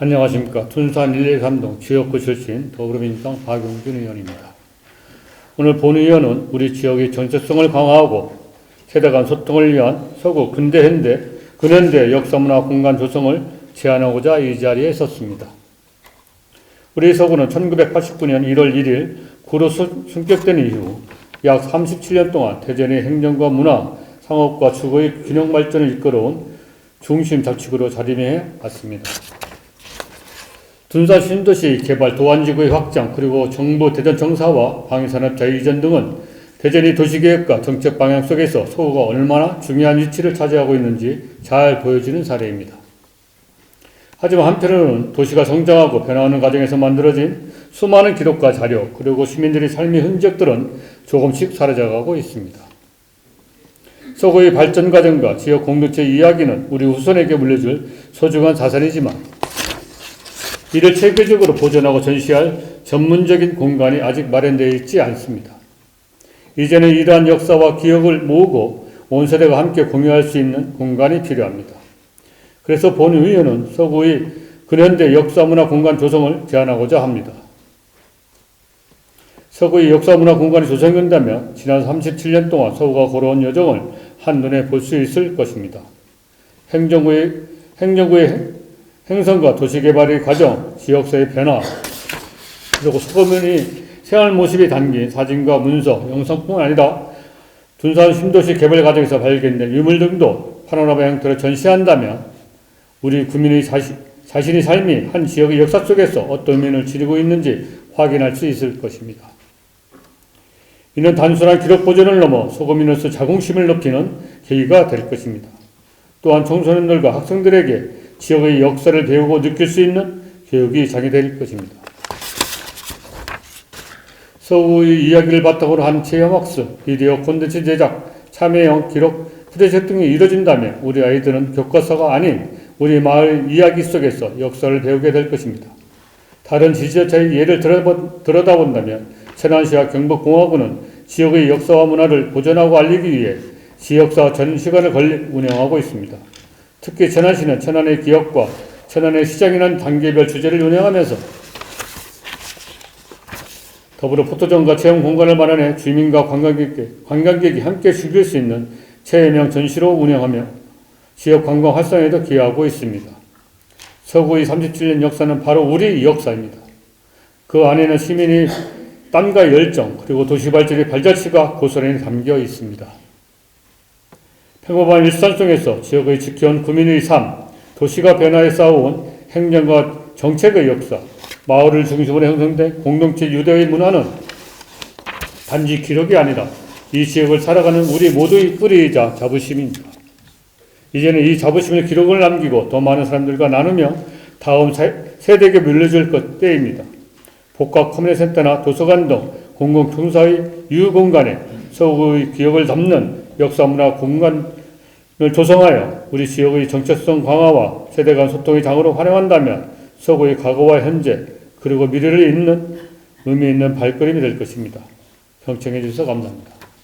안녕하십니까. 둔산 113동 지역구 출신 더불어민주당 박용준 의원입니다. 오늘 본 의원은 우리 지역의 정체성을 강화하고 세대 간 소통을 위한 서구 근대 현대 근현대 역사문화 공간 조성을 제안하고자 이 자리에 섰습니다. 우리 서구는 1989년 1월 1일 구로 수- 승격된 이후 약 37년 동안 대전의 행정과 문화, 상업과 주거의 균형 발전을 이끌어온 중심 자치구로 자리매해 왔습니다. 둔산 신도시 개발 도안지구의 확장 그리고 정부 대전 정사와 방위산업 재이전 등은 대전이 도시계획과 정책 방향 속에서 서구가 얼마나 중요한 위치를 차지하고 있는지 잘 보여주는 사례입니다. 하지만 한편으로는 도시가 성장하고 변화하는 과정에서 만들어진 수많은 기록과 자료 그리고 시민들의 삶의 흔적들은 조금씩 사라져가고 있습니다. 서구의 발전 과정과 지역 공동체 이야기는 우리 후손에게 물려줄 소중한 자산이지만 이를 체계적으로 보존하고 전시할 전문적인 공간이 아직 마련되어 있지 않습니다. 이제는 이러한 역사와 기억을 모으고 온 세대가 함께 공유할 수 있는 공간이 필요합니다. 그래서 본 의원은 서구의 근현대 역사문화 공간 조성을 제안하고자 합니다. 서구의 역사문화 공간이 조성된다면 지난 37년 동안 서구가 걸어온 여정을 한눈에 볼 수 있을 것입니다. 행정부의, 행정부의 행성과 도시개발의 과정, 지역사의 변화, 그리고 소금의 생활 모습이 담긴 사진과 문서, 영상뿐 아니라 둔산 신도시 개발 과정에서 발견된 유물 등도 파노라마 형태로 전시한다면 우리 국민의 자신, 자신의 삶이 한 지역의 역사 속에서 어떤 의미를 지니고 있는지 확인할 수 있을 것입니다. 이는 단순한 기록 보존을 넘어 소금인으로서 자긍심을 높이는 계기가 될 것입니다. 또한 청소년들과 학생들에게 지역의 역사를 배우고 느낄 수 있는 교육이 장애될 것입니다. 서구의 이야기를 바탕으로 한 체험학습, 비디오 콘텐츠 제작, 참여형 기록, 프로젝트 등이 이뤄진다면 우리 아이들은 교과서가 아닌 우리 마을 이야기 속에서 역사를 배우게 될 것입니다. 다른 지자체의 예를 들여다본다면 천안시와 경북공화국은 지역의 역사와 문화를 보존하고 알리기 위해 지역사 전시관을 운영하고 있습니다. 특히 천안시는 천안의 기업과 천안의 시장이라는 단계별 주제를 운영하면서 더불어 포토존과 체험 공간을 마련해 주민과 관광객, 관광객이 함께 즐길 수 있는 체험형 전시로 운영하며 지역 관광 활성화에도 기여하고 있습니다. 서구의 37년 역사는 바로 우리 역사입니다. 그 안에는 시민의 땀과 열정 그리고 도시 발전의 발자취가 고스란히 담겨 있습니다. 평범한 일상 속에서 지역의 지켜온 구민의 삶, 도시가 변화해 쌓아온 행정과 정책의 역사, 마을을 중심으로 형성된 공동체 유대의 문화는 단지 기록이 아니라 이 지역을 살아가는 우리 모두의 뿌리이자 자부심입니다. 이제는 이 자부심의 기록을 남기고 더 많은 사람들과 나누며 다음 세- 세대에게 물려줄 것 때입니다. 복합 커뮤니티 센터나 도서관 등 공공청사의 유공간에 서구의 기억을 담는 역사문화 공간 을 조성하여 우리 지역의 정체성 강화와 세대 간 소통의 장으로 활용한다면 서구의 과거와 현재 그리고 미래를 잇는 의미 있는 발걸음이 될 것입니다. 경청해 주셔서 감사합니다.